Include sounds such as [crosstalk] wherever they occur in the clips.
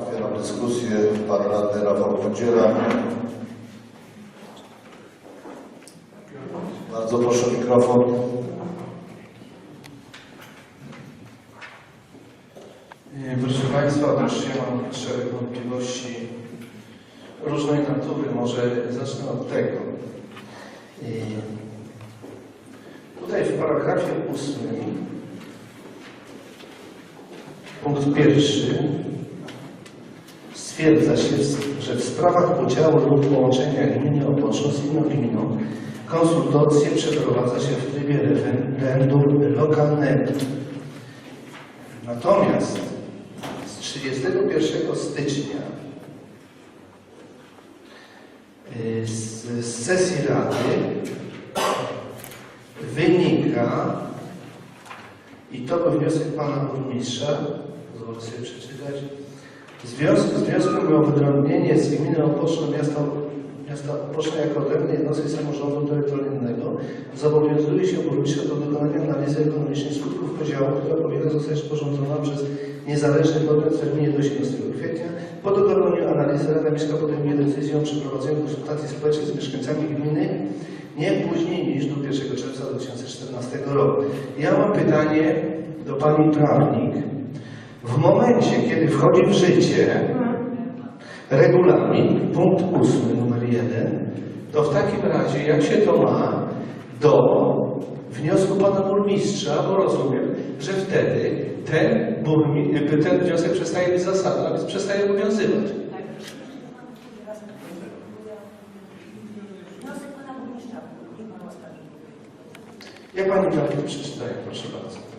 Otwieram dyskusję. Pan radny Rafał Podziela. Bardzo proszę o mikrofon. E, Proszę Państwa, też ja mam szereg wątpliwości różnej natury. Może zacznę od tego. E, Tutaj w paragrafie ósmym, punkt pierwszy, stwierdza się, że w sprawach podziału lub połączenia gminy Opoczno z inną gminą konsultacje przeprowadza się w trybie referendum lokalnego. Natomiast z 31 stycznia y, z, z sesji Rady wynika, i to był wniosek pana burmistrza, pozwolę sobie przeczytać, w związku z wnioskiem o wyodrębnienie z gminy Opoczno miasta, miasta Opoczno jako odrębnej jednostki samorządu terytorialnego zobowiązuje się burmistrza do wykonania analizy ekonomicznej skutków podziału, która powinna zostać sporządzona przez niezależny podmiot w terminie do 18 kwietnia. Po dokonaniu analizy Rada Miejska podejmie decyzję o przeprowadzeniu konsultacji społecznych z mieszkańcami gminy nie później niż do 1 czerwca 2014 roku. Ja mam pytanie do Pani prawnik. W momencie, kiedy wchodzi w życie regulamin, punkt ósmy, numer jeden, to w takim razie jak się to ma do wniosku pana burmistrza, bo rozumiem, że wtedy ten, burmi, ten wniosek przestaje być zasadny, a więc przestaje obowiązywać. Jak pani prawnik przeczytaje, proszę bardzo.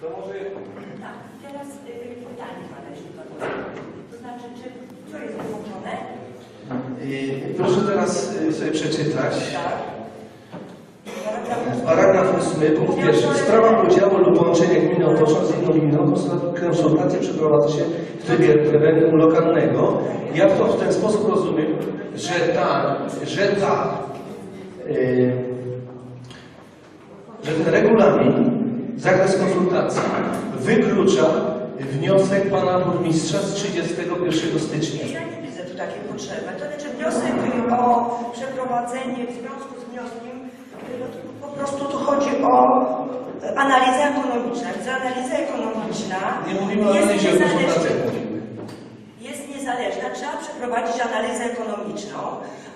To może Tak, teraz y, pytanie pana, jeśli pan pozwoli. To znaczy, czy co jest wyłączone? Yy, Proszę teraz yy, sobie przeczytać. Paragraf Paragraf 8, punkt pierwszy. W sprawach podziału lub połączenia gminy Opoczna z inną gminą konsul- konsultacje przeprowadza się w trybie referendum lokalnego. Ja to w ten sposób rozumiem, że ta, że ta, yy, że ten regulamin, zakres konsultacji wyklucza wniosek pana burmistrza z 31 stycznia. Takiej potrzeby. To znaczy wniosek o przeprowadzenie w związku z wnioskiem, po prostu tu chodzi o analizę ekonomiczną. Więc analiza ekonomiczna Nie mówimy o jest analizie jest niezależna, trzeba przeprowadzić analizę ekonomiczną,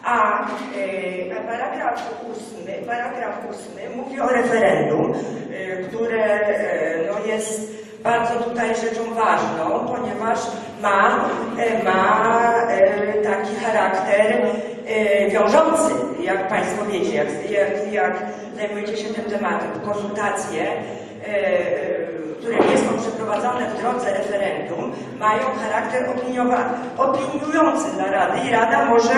a, e, a paragraf ósmy, paragraf ósmy mówi o referendum, e, które e, no, jest bardzo tutaj rzeczą ważną, ponieważ ma, e, ma e, taki charakter e, wiążący, jak Państwo wiecie, jak, jak, jak zajmujecie się tym tematem, konsultacje które nie są przeprowadzone w drodze referendum, mają charakter opiniowa- opiniujący dla Rady i Rada może,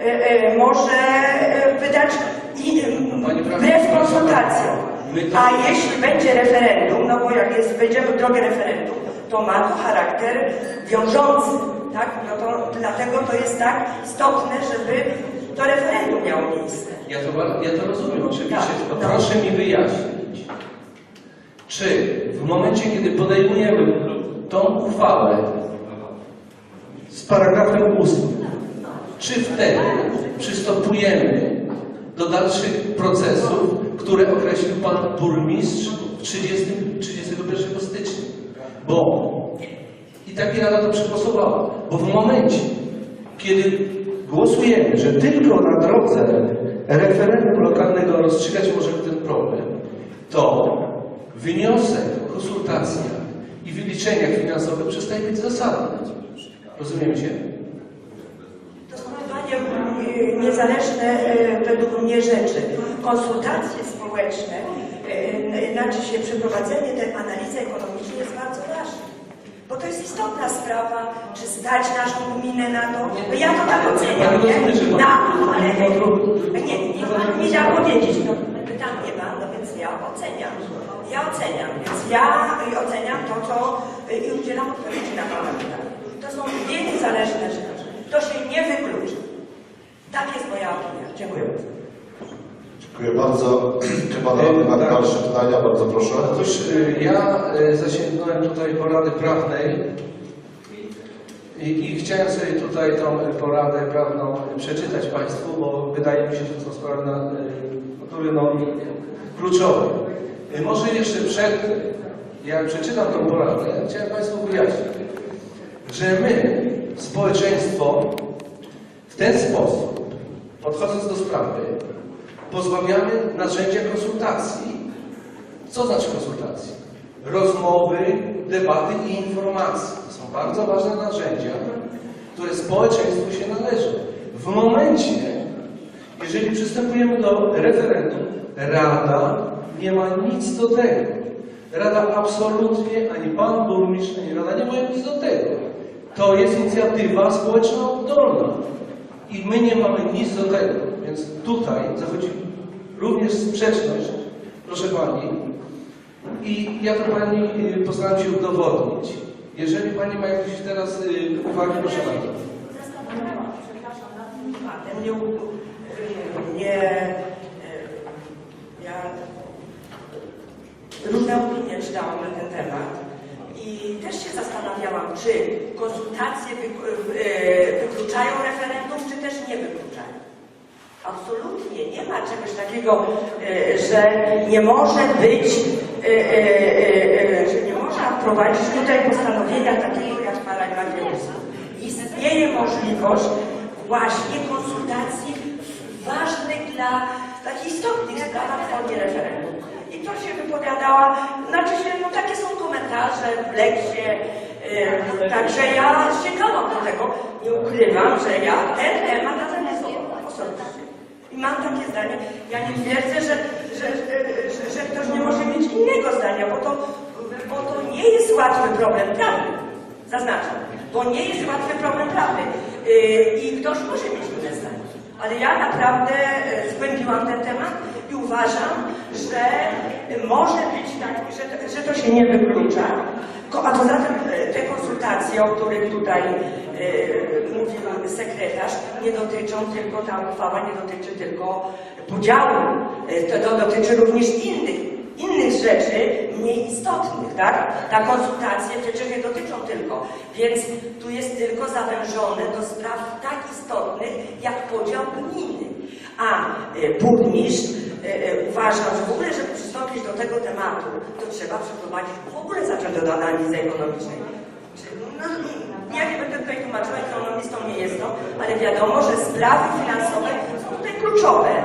e, e, może wydać i wbrew konsultacjom. To- A jeśli będzie referendum, no bo jak jest, będziemy w drogę referendum, to ma to charakter wiążący, tak? No to dlatego to jest tak istotne, żeby to referendum miało miejsce. Ja to, ja to rozumiem oczywiście, Tak, tylko tak. proszę mi wyjaśnić, czy w momencie, kiedy podejmujemy tą uchwałę z paragrafem 8, czy wtedy przystępujemy do dalszych procesów, które określił Pan Burmistrz w 30, 31 stycznia? Bo i tak Rada to przegłosowała, bo w momencie, kiedy głosujemy, że tylko na drodze referendum lokalnego rozstrzygać możemy ten problem, to wniosek o konsultacjach i wyliczeniach finansowych przestaje być zasadny. Rozumiecie? To niezależne według mnie rzeczy. Konsultacje społeczne, znaczy się przeprowadzenie tej analizy ekonomicznej jest bardzo ważne. Bo to jest istotna sprawa, czy zdać naszą gminę na to. No ja to tak oceniam, nie? Na, ale nie, nie, nie chciałam powiedzieć. No, pytam mnie pan, no więc ja oceniam. Ja oceniam, więc ja oceniam to, co i udzielam odpowiedzi na pana pytanie. To są dwie niezależne rzeczy. To się nie wykluczy. Tak jest moja opinia. Dziękuję bardzo. Dziękuję bardzo. [clears throat] Czy Pan radny ma Tak. dalsze pytania? Bardzo proszę. Otóż y, ja y, zasięgnąłem tutaj porady prawnej i, i chciałem sobie tutaj tą y, poradę prawną przeczytać Państwu, bo wydaje mi się, że to są sprawy na, natury no, kluczowe. Y, Może jeszcze przed, jak przeczytam tą poradę, chciałem Państwu wyjaśnić, że my, społeczeństwo, w ten sposób, podchodząc do sprawy, pozbawiamy narzędzia konsultacji co znaczy konsultacje? Rozmowy, debaty i informacje. To są bardzo ważne narzędzia, które społeczeństwu się należą. W momencie, jeżeli przystępujemy do referendum, Rada nie ma nic do tego. Rada absolutnie, ani Pan Burmistrz, ani Rada nie mają nic do tego. To jest inicjatywa społeczna oddolna. I my nie mamy nic do tego. Więc tutaj zachodzi również sprzeczność, proszę Pani, i ja to Pani y, postaram się udowodnić. Jeżeli Pani ma jakieś teraz y, uwagi, proszę bardzo. Zastanawiałam, przepraszam, nad tym tematem. Nie, nie, y, ja różne opinie czytałam na ten temat i też się zastanawiałam, czy konsultacje wyk- wykluczają referendum, czy też nie wykluczają. Absolutnie nie ma czegoś takiego, y, że nie może być, y, y, że nie można wprowadzić tutaj postanowienia takiego jak 8. Istnieje możliwość właśnie konsultacji ważnych dla takich istotnych sprawach w formie referendum. I to się wypowiadała, znaczy się, no takie są komentarze w lekcie, y, także ja sięgałam do tego, nie ukrywam, że ja ten temat analizowałam osobiście. I mam takie zdanie, ja nie twierdzę, że, że, że, że, ktoś nie może mieć innego zdania, bo to, bo to nie jest łatwy problem prawny. Zaznaczam, bo nie jest łatwy problem prawny. Yy, I ktoś może mieć inne zdanie. Ale ja naprawdę e, zgłębiłam ten temat i uważam, że może być tak, że, że to się nie wyklucza. A poza tym e, te konsultacje, o których tutaj e, mówił sekretarz, nie dotyczą tylko, ta uchwała nie dotyczy tylko podziału. To, to dotyczy również innych, innych rzeczy mniej istotnych, tak? Ta konsultacje przecież nie dotyczą tylko, więc tu jest tylko zawężone do spraw tak istotnych jak podział gminy. A e, burmistrz e, e, uważam, że w ogóle, żeby przystąpić do tego tematu, to trzeba przeprowadzić w ogóle zacząć od analizy ekonomicznej. No, ja nie będę tutaj tłumaczyła, ekonomistą nie jestem, ale wiadomo, że sprawy finansowe są tutaj kluczowe.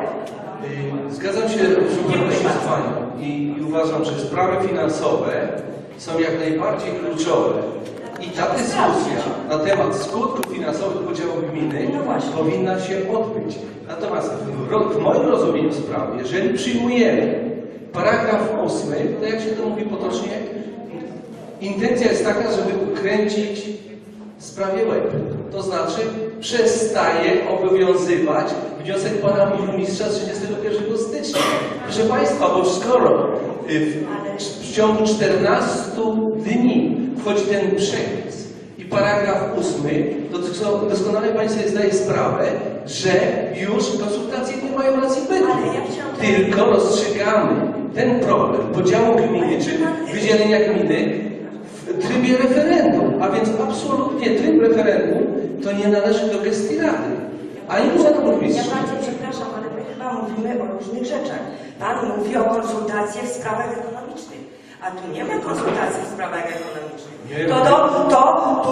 Zgadzam się absolutnie z Panią i, i uważam, że sprawy finansowe są jak najbardziej kluczowe. I ta dyskusja na temat skutków finansowych podziału gminy No powinna się odbyć. Natomiast w, w moim rozumieniu sprawy, jeżeli przyjmujemy paragraf 8, to jak się to mówi potocznie, intencja jest taka, żeby ukręcić sprawie łeb. To znaczy przestaje obowiązywać wniosek pana burmistrza z 31 stycznia. Proszę Państwa, bo skoro y, w, ciągu 14 dni wchodzi ten przepis i paragraf 8, to doskonale sobie zdaje sprawę, że już konsultacje nie mają racji bytu. Tylko rozstrzygamy ten problem podziału gminy czy wydzielenia gminy w trybie referendum, a więc absolutnie tryb referendum to nie należy do gestii Rady, ani Urzędu Ja Burmistrza. bardzo przepraszam, ale my chyba mówimy o różnych rzeczach. Pan mówi o konsultacjach w sprawach ekonomicznych, a tu nie ma konsultacji w sprawach ekonomicznych. Nie To, to, to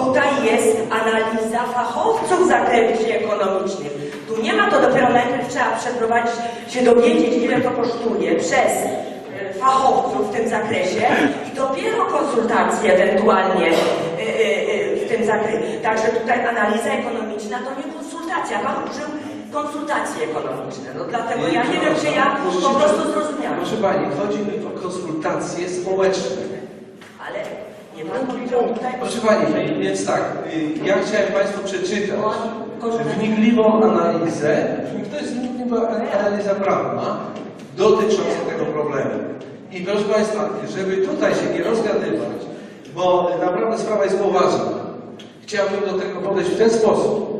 tutaj jest analiza fachowców w zakresie ekonomicznym. Tu nie ma to dopiero najpierw trzeba przeprowadzić, się dowiedzieć, ile to kosztuje przez e, fachowców w tym zakresie i dopiero konsultacje ewentualnie e, e, w tym zakresie. Także tutaj analiza ekonomiczna to nie konsultacja. Pan użył konsultacje ekonomiczne. No dlatego ja nie wiem, czy ja po prostu zrozumiałam. Proszę Pani, chodzi mi o konsultacje społeczne. Ale nie pan powiedział tutaj... Proszę Pani, więc tak, y, ja chciałem Państwu przeczytać wnikliwą analizę, to jest wnikliwa analiza prawna dotycząca tego problemu. I proszę Państwa, żeby tutaj się nie rozgadywać, bo naprawdę sprawa jest poważna, chciałbym do tego podejść w ten sposób,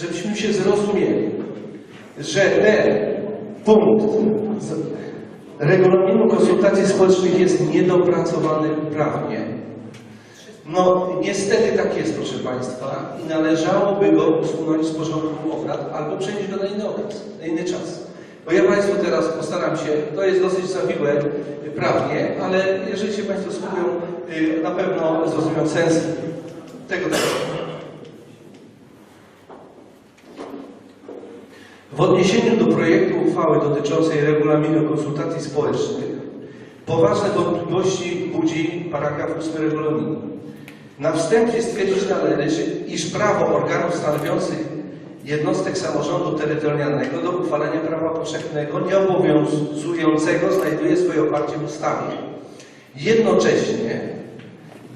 żebyśmy się zrozumieli, że ten punkt regulaminu konsultacji społecznych jest niedopracowany prawnie. No niestety tak jest, proszę Państwa, i należałoby go usunąć z porządku obrad albo przenieść go na inny okres, na inny czas. Bo ja Państwu teraz postaram się, to jest dosyć zawiłe y, prawnie, ale jeżeli się Państwo skupią, y, na pewno zrozumią sens tego tekstu. W odniesieniu do projektu uchwały dotyczącej regulaminu konsultacji społecznych poważne wątpliwości budzi paragraf 8 regulaminu. Na wstępie stwierdzić należy, iż prawo organów stanowiących jednostek samorządu terytorialnego do uchwalenia prawa powszechnego nieobowiązującego znajduje swoje oparcie w ustawie. Jednocześnie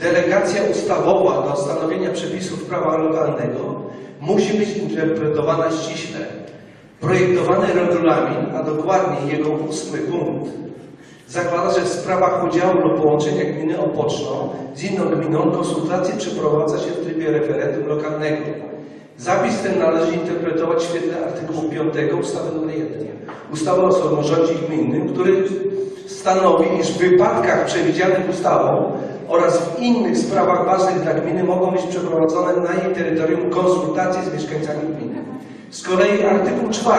delegacja ustawowa do stanowienia przepisów prawa lokalnego musi być interpretowana ściśle. Projektowany regulamin, a dokładnie jego ósmy punkt, zakłada, że w sprawach podziału lub połączenia gminy Opoczno z inną gminą konsultacje przeprowadza się w trybie referendum lokalnego. Zapis ten należy interpretować w świetle artykułu 5 ustawy nr 1 ustawy o samorządzie gminnym, który stanowi, iż w wypadkach przewidzianych ustawą oraz w innych sprawach ważnych dla gminy mogą być przeprowadzone na jej terytorium konsultacje z mieszkańcami gminy. Z kolei artykuł 4,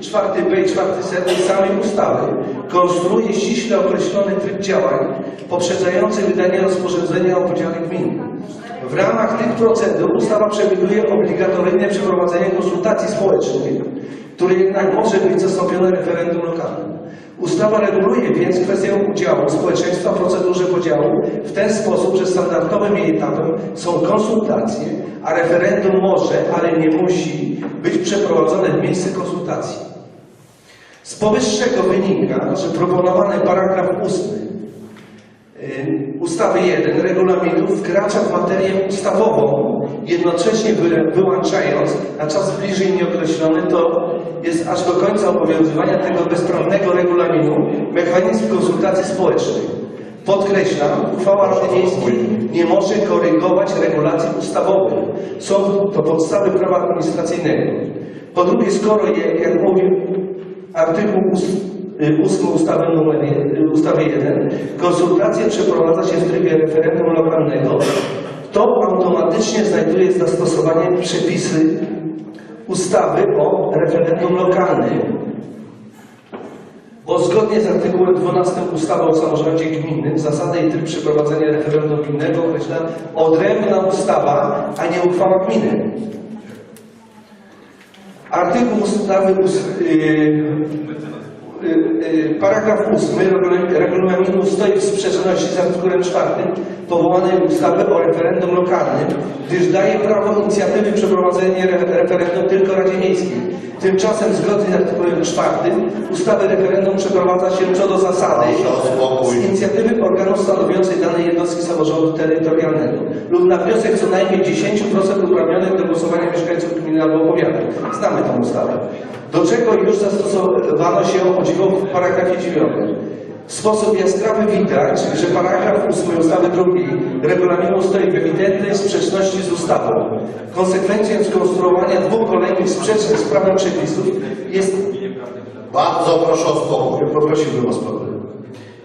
4b i 4 c tej samej ustawy konstruuje ściśle określony tryb działań poprzedzający wydanie rozporządzenia o podziale gminy. W ramach tych procedur ustawa przewiduje obligatoryjne przeprowadzenie konsultacji społecznych, które jednak może być zastąpione referendum lokalnym. Ustawa reguluje więc kwestię udziału społeczeństwa w procedurze podziału w ten sposób, że standardowym jej etapem są konsultacje, a referendum może, ale nie musi być przeprowadzone w miejsce konsultacji. Z powyższego wynika, że proponowany paragraf 8 y, ustawy 1 regulaminu wkracza w materię ustawową, jednocześnie wy- wyłączając na czas bliżej nieokreślony, to jest aż do końca obowiązywania tego bezprawnego regulaminu mechanizm konsultacji społecznych. Podkreślam, uchwała Rady Miejskiej nie może korygować regulacji ustawowych. Są to podstawy prawa administracyjnego. Po drugie, skoro, je, jak mówił artykuł ust- y, 8 ustawy numer y, ustawy 1, konsultacje przeprowadza się w trybie referendum lokalnego, to automatycznie znajduje zastosowanie przepisy ustawy o referendum lokalnym. Bo zgodnie z artykułem 12 ustawy o samorządzie gminnym zasady i tryb przeprowadzenia referendum gminnego określa odrębna ustawa, a nie uchwała gminy. Artykuł ustawy, ust- yy, yy, yy, paragraf 8 regula- regulaminu stoi w sprzeczności z artykułem 4 powołanej ustawy o referendum lokalnym, gdyż daje prawo inicjatywy przeprowadzenia re- referendum tylko Radzie Miejskiej. Tymczasem zgodnie z artykułem 4 ustawy referendum przeprowadza się co do zasady z inicjatywy organu stanowiącej danej jednostki samorządu terytorialnego lub na wniosek co najmniej 10% uprawnionych do głosowania mieszkańców gminy albo powiatu. Znamy tę ustawę. Do czego już zastosowano się o dziwo w paragrafie 9. W sposób jaskrawy widać, że paragraf 8 ustawy drugiej regulaminu stoi w ewidentnej sprzeczności z ustawą. Konsekwencją skonstruowania dwóch kolejnych sprzecznych z prawem przepisów jest Bardzo proszę o spokój. Poprosiłbym o spokój.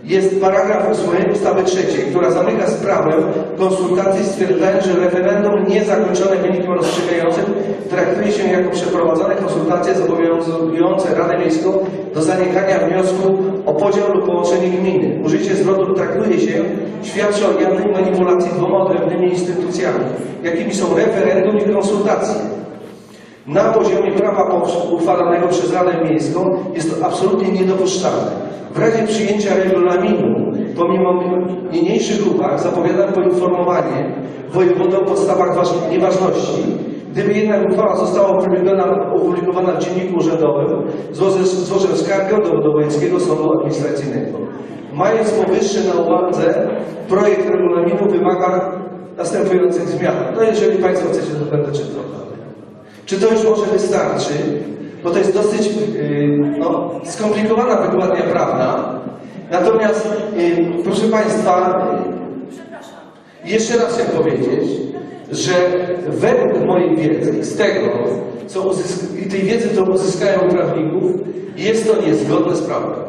Jest paragraf 8 ustawy trzeciej, która zamyka sprawę konsultacji stwierdzając, że referendum niezakończone wynikiem rozstrzygającym traktuje się jako przeprowadzone konsultacje zobowiązujące Radę Miejską do zaniechania wniosku o podział lub połączenie gminy. Użycie zwrotu traktuje się świadczy o jawnej manipulacji dwoma odrębnymi instytucjami, jakimi są referendum i konsultacje. Na poziomie prawa uchwalanego przez Radę Miejską jest to absolutnie niedopuszczalne. W razie przyjęcia regulaminu, pomimo niniejszych uwag, zapowiadam poinformowanie wojewody o podstawach waż- nieważności. Gdyby jednak uchwała została opublikowana, w Dzienniku Urzędowym, złożę skargę do, do Wojewódzkiego Sądu Administracyjnego. Mając powyższe na uwadze, projekt regulaminu wymaga następujących zmian. No jeżeli Państwo chcecie, to będę czytał. Czy to już może wystarczy? Bo to jest dosyć yy, no, skomplikowana wykładnia prawna Natomiast, y, proszę Państwa, y, jeszcze raz chcę powiedzieć, że według mojej wiedzy z tego, co uzysk- tej wiedzy, co uzyskałem u prawników, jest to niezgodne z prawem.